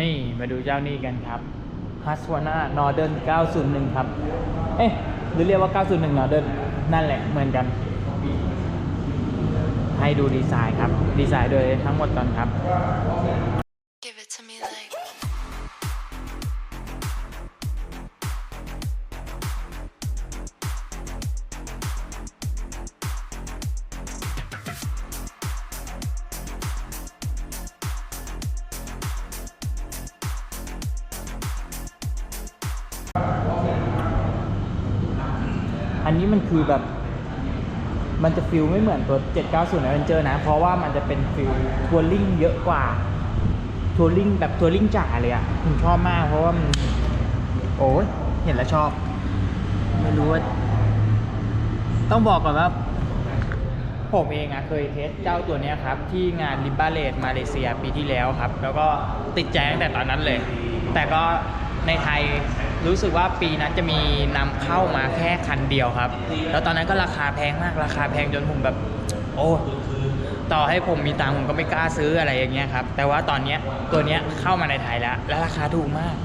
นี่มาดูเจ้านี้กันครับฮัสว a n a Northern 901 ครับ เอ๊ะหรือเรียกว่า 901 Northern นั่นแหละเหมือนกัน ให้ดูดีไซน์ครับ ดีไซน์โดยทั้งหมดก่อนครับ อันนี้มันคือแบบมันจะฟิลไม่เหมือนตัว 790 Adventure นะ เพราะว่ามันจะเป็นฟิลทัวริงเยอะกว่า ทัวริงแบบทัวริงจ๋าเลยอะผมชอบมากเพราะว่ามัน โอ้ยเห็นแล้วชอบ ไม่รู้ว่า ต้องบอกก่อนว่า ผมเองอะเคยเทสเจ้าตัวเนี้ยครับ ที่งานลิบาเลตมาเลเซียปีที่แล้วครับ แล้วก็ติดใจตั้งแต่ตอนนั้นเลย แต่ก็ ในไทยรู้สึกว่าปีนั้นจะมีนำเข้ามาแค่คันเดียวครับ แล้วตอนนั้นก็ราคาแพงมากราคาแพงจนผมแบบ โอ้ต่อให้ผมมีตังค์ผมก็ไม่กล้าซื้ออะไรอย่างเงี้ยครับ แต่ว่าตอนเนี้ยตัวเนี้ยเข้ามาในไทยแล้ว และราคาถูกมาก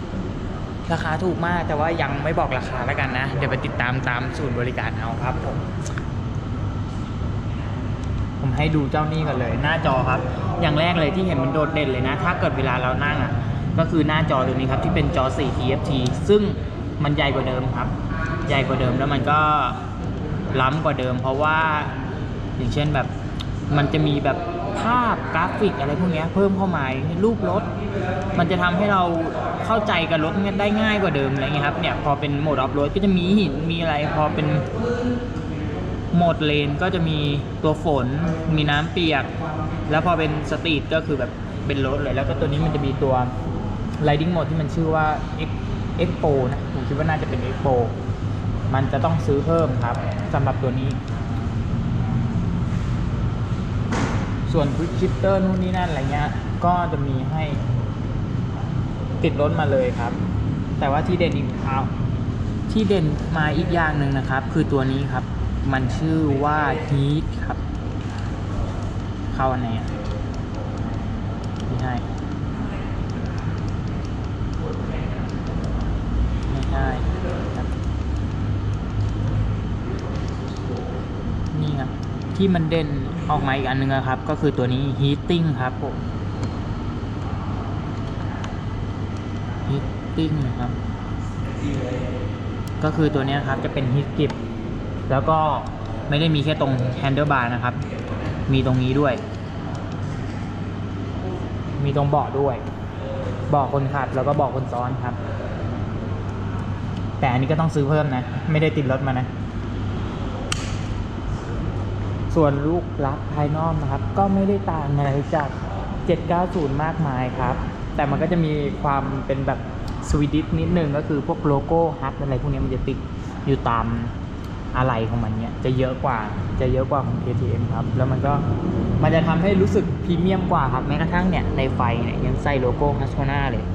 ราคาถูกมากแต่ว่ายังไม่บอกราคาแล้วกันนะ เดี๋ยวไปติดตามตามศูนย์บริการเอาครับผม ผมให้ดูเจ้านี่กันเลย หน้าจอครับ อย่างแรกเลยที่เห็นมันโดดเด่นเลยนะ ถ้าเกิดเวลาเรานั่งอะ ก็คือหน้าจอตัวนี้ครับที่เป็นจอ 4 TFT ซึ่งมันใหญ่กว่าเดิมครับ ใหญ่กว่าเดิมแล้วมันก็ล้ำกว่าเดิม เพราะว่าอย่างเช่นแบบมันจะมีแบบภาพกราฟิกอะไรพวกนี้เพิ่มเข้ามารูปรถ มันจะทำให้เราเข้าใจกับรถได้ง่ายกว่าเดิมอะไรเงี้ยครับเนี่ยพอเป็นโหมดออฟโรดก็จะมีหินมีอะไร พอเป็นโหมดเลนก็จะมีตัวฝน มีน้ำเปียก แล้วพอเป็นสตรีทก็คือแบบเป็นรถเลยแล้วก็ตัวนี้มันจะมีตัว Riding Mode ที่มันชื่อว่า X Expo นะผมคิดว่าน่าจะเป็น Expo มันจะต้องซื้อเพิ่มครับสำหรับตัวนี้ ส่วน Quick Shifter นู่นนี่นั่นอะไรเงี้ย ก็จะมีให้ติดรถมาเลยครับ แต่ว่าที่เด่นอีกเอาที่เด่นมาอีกอย่างหนึ่งนะครับ คือตัวนี้ครับ มันชื่อว่า Heat ครับ เข้าอันไหนอะไม่ใช่ ไม่ใช่ครับนี่ครับ ที่มันเด่นออกมาอีกอันหนึงอะครับ ก็คือตัวนี้ Heating ครับผม Heating นะครับ ก็คือตัวนี้ครับจะเป็น Heat Grip แล้วก็ไม่ได้มีแค่ตรง Handlebar นะครับ มีตรงนี้ด้วย มีตรงเบาะด้วยเบาะคนขับแล้วก็เบาะคนซ้อนครับ แต่อันนี้ก็ต้องซื้อเพิ่มนะ ไม่ได้ติดรถมานะ ส่วนลูกลักภายนอกนะครับ ก็ไม่ได้ต่างอะไรจาก 790 มากมายครับ แต่มันก็จะมีความเป็นแบบสวีดิชนิดนึงก็คือพวกโลโก้ฮัทอะไรพวกนี้มันจะติดอยู่ตามอะไรของมันเนี่ยจะเยอะกว่าจะเยอะกว่าของ KTM ครับ แล้วมันก็มันจะทำให้รู้สึกพรีเมียมกว่าครับแม้กระทั่งเนี่ยในไฟเนี่ยยังใส่โลโก้ฮัสโ n นาเลย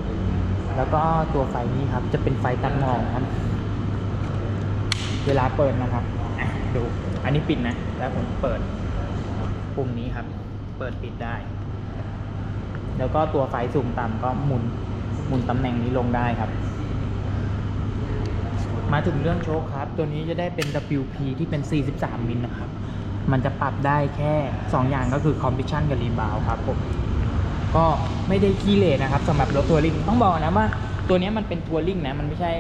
แล้วก็ตัวไฟนี้ครับจะเป็นไฟตัดหมอกครับ เวลาเปิดนะครับดู อันนี้ปิดนะ แล้วผมเปิดปุ่มนี้ครับ เปิดปิดได้ แล้วก็ตัวไฟสูงต่ำก็หมุนหมุนตำแหน่งนี้ลงได้ครับ มาถึงเรื่องโชคครับ ตัวนี้จะได้เป็น WP ที่เป็น 43 มิลนะครับ มันจะปรับได้แค่ 2 อย่างก็คือ Compression กับ Rebound ครับผมก็ไม่ได้ขี้เหร่นะครับสำหรับรถทัวริงต้องบอกนะว่าตัวนี้มันเป็นทัวริงนะมันไม่ใช่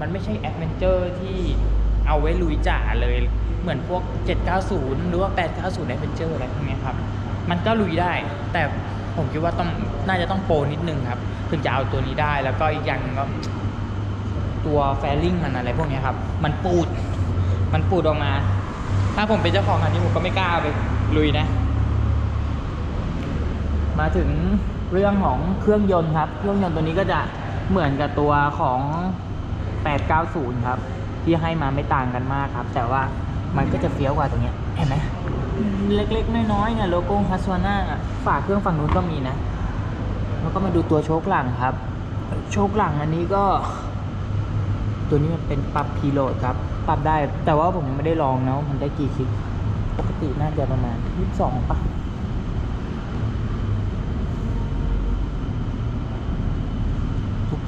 มันไม่ใช่แอดเวนเจอร์ที่เอาไว้ลุยจ่าเลย เหมือนพวก 790 หรือว่า 890แอดเวนเจอร์อะไรพวกนี้ครับ มันก็ลุยได้ แต่ผมคิดว่าต้องน่าจะต้องโปรนิดนึงครับ ถึงจะเอาตัวนี้ได้แล้วก็อีกอย่างก็ตัวแฟลิ่งมันอะไรพวกนี้ครับ มันปูด มันปูดออกมา ถ้าผมเป็นเจ้าของอันนี้ผมก็ไม่กล้าเอาไปลุยนะ มาถึงเรื่องของเครื่องยนต์ครับ เครื่องยนต์ตัวนี้ก็จะเหมือนกับตัวของ 890 ครับ ที่ให้มาไม่ต่างกันมากครับ แต่ว่า มันก็จะเฟี้ยวกว่าตรงเนี้ยเห็นไหมเล็กๆน้อยๆเนี่ยโลโก้ฮัสวาน่าฝาเครื่องฝั่งนู้นก็มีนะ แล้วก็มาดูตัวโชคหลังครับ โชคหลังอันนี้ก็ ตัวนี้มันเป็นปรับพีโหลดครับ ปรับได้แต่ว่าผมยังไม่ได้ลองนะมันได้กี่คลิกปกติน่าจะประมาณ22ป่ะ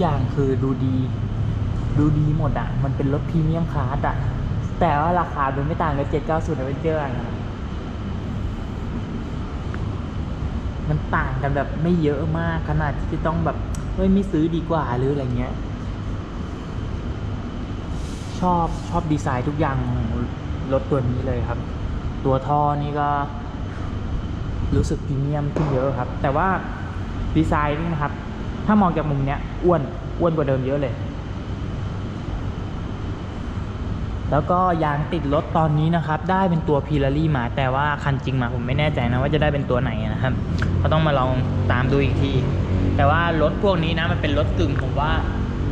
อย่างคือดูดี ดูดีหมดอะ มันเป็นรถพรีเมียมคลาสอะ แต่ว่าราคามันไม่ต่างกับ 790 Adventure อะนะมันต่างกันแบบไม่เยอะมากขนาดที่จะต้องแบบเฮ้ยไม่ซื้อดีกว่าหรืออะไรเงี้ย ชอบชอบดีไซน์ทุกอย่างของรถตัวนี้เลยครับ ตัวท่อนี่ก็ รู้สึกพรีเมียมขึ้นเยอะครับ แต่ว่าดีไซน์นี่นะครับ ถ้ามองจากมุมเนี้ยอ้วนอ้วนกว่าเดิมเยอะเลย แล้วก็ยางติดรถตอนนี้นะครับ ได้เป็นตัวพีลารี่มา แต่ว่าคันจริงมาผมไม่แน่ใจนะว่าจะได้เป็นตัวไหนนะครับ ก็ต้องมาลองตามดูอีกที แต่ว่ารถพวกนี้นะมันเป็นรถกึ่งผมว่า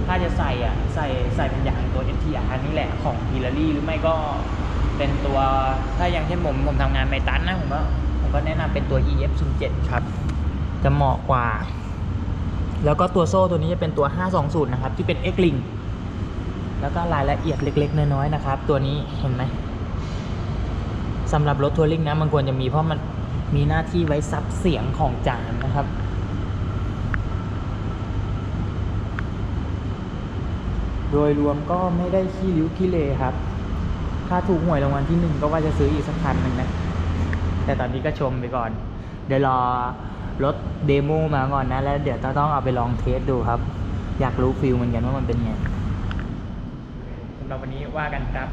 ถ้าจะใส่อะใส่ใส่เป็นยางตัว NTR นี่แหละของพีลารี่หรือไม่ก็เป็นตัวถ้าอย่างเช่นผมผมทำงานไมตันนะผมก็ผมก็แนะนำเป็นตัว EF 0 7ครับ จะเหมาะกว่า แล้วก็ตัวโซ่ตัวนี้จะเป็นตัว 520 นะครับ ที่เป็น X Link แล้วก็รายละเอียดเล็ก ๆ น้อยๆนะครับ ตัวนี้เห็นไหมสำหรับรถทัวริงนะมันควรจะมีเพราะมันมีหน้าที่ไว้ซับเสียงของจานนะครับโดยรวมก็ไม่ได้ขี้ริ้วขี้เลครับ ถ้าถูกหวยรางวัลที่หนึ่งก็ว่าจะซื้ออีกสักคันหนึ่งนะ แต่ตอนนี้ก็ชมไปก่อน เดี๋ยวรอรถเดโมมาก่อนนะ แล้วเดี๋ยวต้องเอาไปลองเทสดูครับ อยากรู้ฟิลเหมือนกันว่ามันเป็นไง สำหรับวันนี้ว่ากันครับ